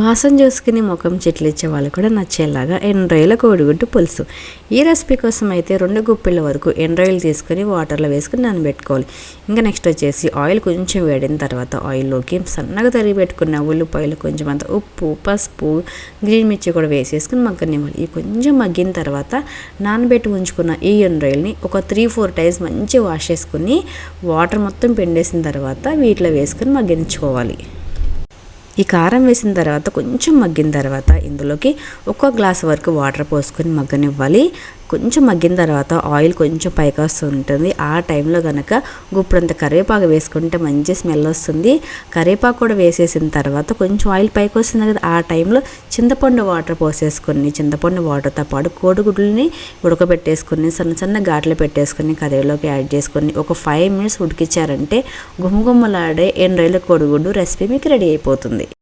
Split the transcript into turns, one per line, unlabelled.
వాసన చూసుకుని ముఖం చెట్లు ఇచ్చే వాళ్ళు కూడా నచ్చేలాగా ఎండ్రాయిల కోడిగుడ్డు పులుసు. ఈ రెసిపీ కోసం అయితే రెండు గుప్పిళ్ళ వరకు ఎండ్రాయిలు తీసుకుని వాటర్లో వేసుకుని నానబెట్టుకోవాలి. ఇంకా నెక్స్ట్ వచ్చేసి ఆయిల్ కొంచెం వేడిన తర్వాత ఆయిల్లోకి సన్నగా తరిగి పెట్టుకున్న ఉల్లిపాయలు కొంచెం అంత ఉప్పు పసుపు గ్రీన్ మిర్చి కూడా వేసేసుకుని మగ్గనివ్వాలి. ఈ కొంచెం మగ్గిన తర్వాత నానబెట్టి ఉంచుకున్న ఈ ఎండ్రాయిల్ని ఒక త్రీ ఫోర్ టైమ్స్ మంచిగా వాష్ చేసుకుని వాటర్ మొత్తం పిండేసిన తర్వాత వీటిలో వేసుకుని మగ్గించుకోవాలి ఈ కారం వేసిన తర్వాత కొంచెం మగ్గిన తర్వాత ఇందులోకి ఒక్క గ్లాస్ వరకు వాటర్ పోసుకొని మగ్గనివ్వాలి. కొంచెం మగ్గిన తర్వాత ఆయిల్ కొంచెం పైకి వస్తుంటుంది ఆ టైంలో కనుక గుప్పుడంత కరివేపాకు వేసుకుంటే మంచి స్మెల్ వస్తుంది. కరివేపాకు కూడా వేసేసిన తర్వాత కొంచెం ఆయిల్ పైకి వస్తుంది కదా ఆ టైంలో చింతపండు వాటర్ పోసేసుకొని చింతపండు వాటర్తో పాటు కోడిగుడ్లని ఉడకబెట్టేసుకొని సన్న సన్న ఘాట్లు పెట్టేసుకొని కర్రీలోకి యాడ్ చేసుకొని ఒక ఫైవ్ మినిట్స్ ఉడికించారంటే గుమ్మగుమ్మలాడే ఎండ్రైల కోడిగుడ్డు రెసిపీ మీకు రెడీ అయిపోతుంది.